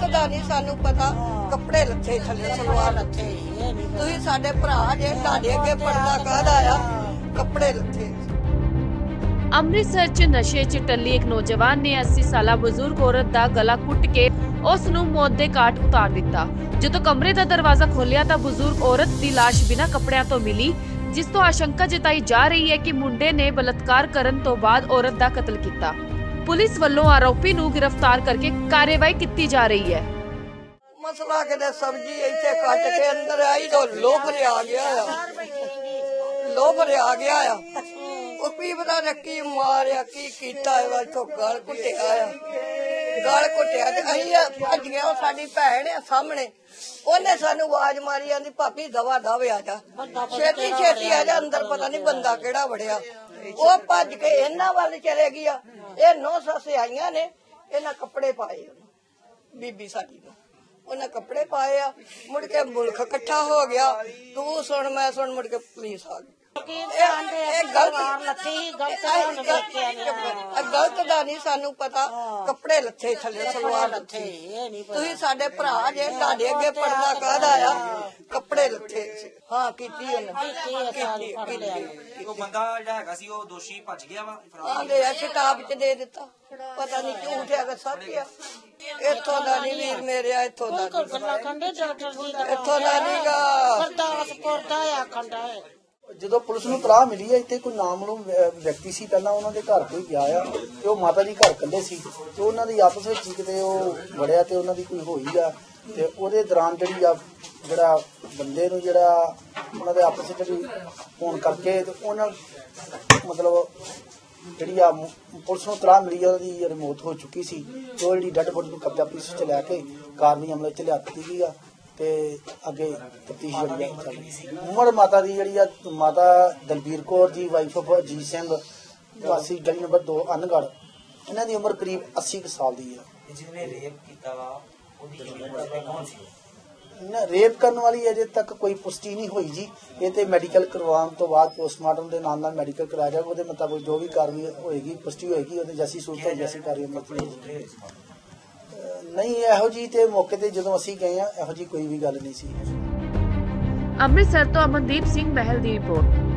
ਦਾ ਨਹੀਂ ਸਾਨੂੰ ਪਤਾ। ਕੱਪੜੇ ਲੱਥੇ ਥੱਲੇ, ਸਲਵਾਰ ਲੱਥੇ। ਤੁਸੀਂ ਸਾਡੇ ਭਰਾ ਜੇ, ਤੁਹਾਡੇ ਅੱਗੇ ਪਰਦਾ ਕਾਹਦਾ ਆ? ਕੱਪੜੇ ਲੱਥੇ। ਅੰਮ੍ਰਿਤਸਰ 'ਚ ਨਸ਼ੇ 'ਚ ਟੱਲੀ ਇੱਕ ਨੌਜਵਾਨ ਨੇ 80 ਸਾਲਾ ਬਜ਼ੁਰਗ ਔਰਤ ਦਾ ਗਲਾ ਕੁੱਟ ਕੇ ਉਸ ਨੂੰ ਮੌਤ ਦੇ ਘਾਟ ਉਤਾਰ ਦਿੱਤਾ। ਜਦੋਂ ਕਮਰੇ ਦਾ ਦਰਵਾਜ਼ਾ ਖੋਲ੍ਹਿਆ ਤਾਂ ਬਜ਼ੁਰਗ ਔਰਤ ਦੀ ਲਾਸ਼ ਬਿਨਾਂ ਕੱਪੜਿਆਂ ਤੋਂ ਮਿਲੀ, ਜਿਸ ਤੋਂ ਆਸ਼ੰਕਾ ਜਤਾਈ ਜਾ ਰਹੀ ਹੈ ਕਿ ਮੁੰਡੇ ਨੇ ਬਲਾਤਕਾਰ ਕਰਨ ਤੋਂ ਬਾਅਦ ਔਰਤ ਦਾ ਕਤਲ ਕੀਤਾ। ਪੁਲਿਸ ਵੱਲੋਂ ਆਰੋਪੀ ਨੂੰ ਗ੍ਰਿਫਤਾਰ ਕਰਕੇ ਕਾਰਵਾਈ ਕੀਤੀ ਜਾ ਰਹੀ ਹੈ। ਮਸਲਾ ਕਿਤੇ ਸਬਜ਼ੀ ਇੱਥੇ ਕੱਟ ਕੇ ਅੰਦਰ ਆਈ ਤਾਂ ਲੋਭ ਰਿਆ ਗਿਆ ਆ। ਲੋਭ ਰਿਆ ਗਿਆ ਆ। ਉਹ ਕੀ ਪਤਾ ਨੇ ਕੀ ਮਾਰਿਆ, ਕੀ ਕੀਤਾ ਹੈ ਵਾਥੋਂ ਗਲ ਕੁੱਟਿਆ ਆ। ਗਲ ਕੁੱਟਿਆ ਤੇ ਅਸੀਂ ਭੱਜੀਆਂ, ਉਹ ਸਾਡੀ ਭੈਣ ਆ ਸਾਹਮਣੇ। ਉਹਨੇ ਸਾਨੂੰ ਆਵਾਜ਼ ਮਾਰੀ, ਆਂਦੀ ਭਾਪੀ ਦਵਾ ਦਵ ਆ ਜਾ। ਛੇਤੀ ਛੇਤੀ ਆ ਜਾ, ਅੰਦਰ ਪਤਾ ਨਹੀਂ ਬੰਦਾ ਕਿਹੜਾ ਵੜਿਆ। ਉਹ ਭੱਜ ਕੇ ਇਹਨਾਂ ਵੱਲ ਚਲੇ ਗਿਆ ਇਹ ਨੌ ਸੱਸ ਆਈਆਂ ਨੇ ਇਹਨਾਂ ਕੱਪੜੇ ਪਾਏ ਬੀਬੀ ਸਾਡੀ ਨੂੰ। ਉਹਨਾਂ ਕੱਪੜੇ ਪਾਏ ਆ ਮੁੜ ਕੇ ਮੁਲਕ ਇਕੱਠਾ ਹੋ ਗਿਆ। ਤੂੰ ਸੁਣ ਮੈਂ ਸੁਣ ਮੁੜ ਕੇ ਪੁਲਿਸ ਆ ਗਈ। ਗਲਤ ਦਾ ਨਹੀਂ ਸਾਨੂੰ ਪਤਾ। ਕੱਪੜੇ ਲੱਥੇ ਥੱਲੇ ਸਲਵਾਰ ਲੱਥੇ। ਤੁਸੀਂ ਸਾਡੇ ਭਰਾ ਜੇ ਤੁਹਾਡੇ ਅੱਗੇ ਪਰਦਾ ਕਾਹਦਾ ਆ? ਕੱਪੜੇ ਲੱਥੇ ਸੀ। ਹਾਂ ਕੀਤੀ ਉਹਨੇ। ਕੀਤੀ ਹੈ, ਸਾਰੀ ਫੜ ਲਿਆ ਕੀਤੀ ਉਹ ਬੰਦਾ ਜਿਹੜਾ ਹੈਗਾ ਸੀ ਉਹ ਦੋਸ਼ੀ ਭੱਜ ਗਿਆ ਵਾ ਫਰਾਰ ਆਂਦੇ ਆ ਸ਼ਿਕਾਬ ਚ ਦੇ ਦਿੱਤਾ। ਪਤਾ ਨਹੀਂ ਝੂਠ ਹੈ ਕਿ ਸੱਚ ਆ ਇੱਥੋਂ ਦਾ ਨਹੀਂ ਵੀਰ ਮੇਰੇ ਇੱਥੋਂ ਦਾ ਨੀ। ਗੱਲਾਂ ਕੰਡੇ ਡਾਕਟਰ ਜੀ ਦਾ ਇੱਥੋਂ ਦਾ ਨਹੀਂਗਾ ਗੁਰਦਾਸਪੁਰ ਦਾ ਆ ਖੰਡਾ ਹੈ। ਜਦੋਂ ਪੁਲਿਸ ਨੂੰ ਤਲਾਹ ਮਿਲੀ ਹੈ, ਇੱਥੇ ਕੋਈ ਨਾਮਲੂਮ ਵਿਅਕਤੀ ਸੀ, ਪਹਿਲਾਂ ਉਹਨਾਂ ਦੇ ਘਰ ਕੋਈ ਗਿਆ ਆ ਤੇ ਉਹ ਮਾਤਾ ਜੀ ਘਰ ਇਕੱਲੇ ਸੀ ਤੇ ਉਹਨਾਂ ਦੀ ਆਪਸ ਵਿੱਚ ਕਿਤੇ ਉਹ ਵੜਿਆ ਤੇ ਉਹਨਾਂ ਦੀ ਕੋਈ ਹੋਈ ਆ ਤੇ ਉਹਦੇ ਦੌਰਾਨ ਜਿਹੜੀ ਆ, ਜਿਹੜਾ ਬੰਦੇ ਨੂੰ ਜਿਹੜਾ ਉਹਨਾਂ ਦੇ ਆਪਸ ਵਿੱਚ ਜਿਹੜੀ ਫੋਨ ਕਰਕੇ ਤੇ ਉਹਨਾਂ ਮਤਲਬ ਜਿਹੜੀ ਆ, ਪੁਲਿਸ ਨੂੰ ਤਲਾਹ ਮਿਲੀ ਆ, ਉਹਦੀ ਜਿਹੜੀ ਮੌਤ ਹੋ ਚੁੱਕੀ ਸੀ ਤੇ ਉਹ ਜਿਹੜੀ ਡੈਡ ਬੋਡੀ ਨੂੰ ਕਬਜ਼ਾ ਪੁਲਿਸ ਚ ਲੈ ਕੇ ਕਾਰਵਾਈ ਅਮਲੇ ਚ ਲਿਆ ਦਿੱਤੀ ਗਈ ਆ। ਤੇ ਅੱਗੇ ਤਫਤੀਸ਼ ਜਿਹੜੀ ਆ ਚੱਲ ਉਮਰ ਮਾਤਾ ਦੀ ਜਿਹੜੀ ਆ ਮਾਤਾ ਦਲਬੀਰ ਕੌਰ ਜੀ ਵਾਈਫ ਆਫ ਅਜੀਤ ਸਿੰਘ ਵਾਸੀ ਗਲੀ ਨੰਬਰ 2 ਅਨਗੜ ਇਹਨਾਂ ਦੀ ਉਮਰ ਕਰੀਬ 80 ਕੁ ਸਾਲ ਦੀ ਆ। ਜਿਹਨੇ ਰੇਪ ਕੀਤਾ ਵਾ ਉਹਦੀ ਕੀ ਉਮਰ ਤੇ ਕੌਣ ਸੀ? ਨਾ ਰੇਪ ਕਰਨ ਵਾਲੀ ਅਜੇ ਤੱਕ ਕੋਈ ਪੁਸ਼ਟੀ ਨਹੀਂ ਹੋਈ ਜੀ। ਇਹ ਤੇ ਮੈਡੀਕਲ ਕਰਵਾਉਣ ਤੋਂ ਬਾਅਦ ਪੋਸਟਮਾਰਟਮ ਦੇ ਨਾਲ ਨਾਲ ਮੈਡੀਕਲ ਕਰਾਇਆ ਜਾਏਗਾ ਉਹਦੇ ਮੁਤਾਬਕ ਜੋ ਵੀ ਕਾਰਵਾਈ ਹੋਏਗੀ ਪੁਸ਼ਟੀ ਹੋਏਗੀ ਉਹਦੇ ਜੈਸੀ ਸੂਰਤ ਹੈ ਜੈਸੀ ਕਾਰਵਾਈ ਹੋਏਗੀ। ਨਹੀਂ, ਇਹੋ ਜੀ ਤੇ ਮੌਕੇ ਤੇ ਜਦੋਂ ਅਸੀਂ ਗਏ ਆ, ਇਹੋ ਜੀ ਕੋਈ ਵੀ ਗੱਲ ਨਹੀਂ ਸੀ। ਅੰਮ੍ਰਿਤਸਰ ਤੋਂ ਅਮਨਦੀਪ ਸਿੰਘ ਮਹਿਲ ਦੀ ਰਿਪੋਰਟ।